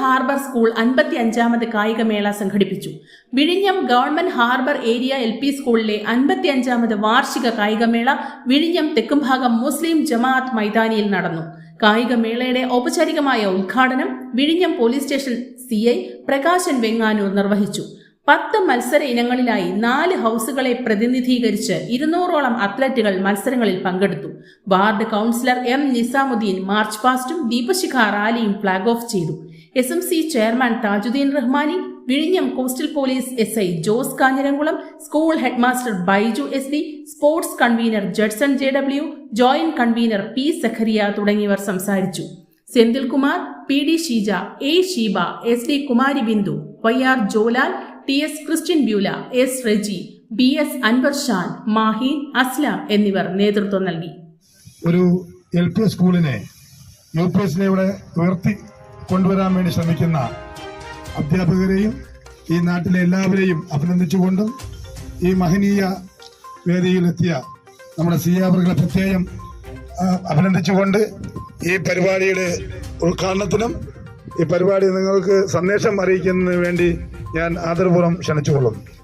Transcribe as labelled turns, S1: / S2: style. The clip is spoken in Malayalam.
S1: ഹാർബർ സ്കൂൾ അൻപത്തി അഞ്ചാമത് കായികമേള സംഘടിപ്പിച്ചു. വിഴിഞ്ഞം government harbour area L P സ്കൂളിലെ അൻപത്തി അഞ്ചാമത് വാർഷിക കായികമേള വിഴിഞ്ഞം തെക്കുംഭാഗം മുസ്ലിം ജമാഅത്ത് മൈതാനിയിൽ നടന്നു. കായികമേളയുടെ ഔപചാരികമായ ഉദ്ഘാടനം വിഴിഞ്ഞം police station C I Prakashan Venganoor നിർവഹിച്ചു. പത്ത് മത്സര ഇനങ്ങളിലായി നാല് ഹൗസുകളെ പ്രതിനിധീകരിച്ച് ഇരുന്നൂറോളം അത്ലറ്റുകൾ മത്സരങ്ങളിൽ പങ്കെടുത്തു. Ward councillor M Nizamuddin march പാസ്റ്റും ദീപശിഖ റാലിയും ഫ്ളാഗ് ഓഫ് ചെയ്തു. S M C chairman Thajudheen Rahmani വിഴിഞ്ഞം coastal police S I Jose Kanjiramkulam school headmaster Baiju S D sports convener Judson J W joint convener P Zacharia തുടങ്ങിയവർ സംസാരിച്ചു. Senthilkumar P D Sheeja A Sheeba S D Kumari Bindu Y R Jolal T S Christian Beulah S Reji B S Anvar Shan Maheen Aslam എന്നിവർ നേതൃത്വം നൽകി.
S2: ഒരു എൽ പി സ്കൂളിനെ യു പി എസിനെ ഇവിടെ ഉയർത്തി കൊണ്ടുവരാൻ വേണ്ടി ശ്രമിക്കുന്ന അധ്യാപകരെയും ഈ നാട്ടിലെ എല്ലാവരെയും അഭിനന്ദിച്ചുകൊണ്ടും ഈ മഹനീയ വേദിയിലെത്തിയ നമ്മുടെ സി അവർകളെ പ്രത്യേകം അഭിനന്ദിച്ചുകൊണ്ട് ഈ പരിപാടിയുടെ ഉദ്ഘാടനത്തിനും ഈ പരിപാടി നിങ്ങൾക്ക് സന്ദേശം അറിയിക്കുന്നതിന് വേണ്ടി ഞാൻ ആദരപൂർവം ക്ഷണിച്ചുകൊള്ളുന്നു.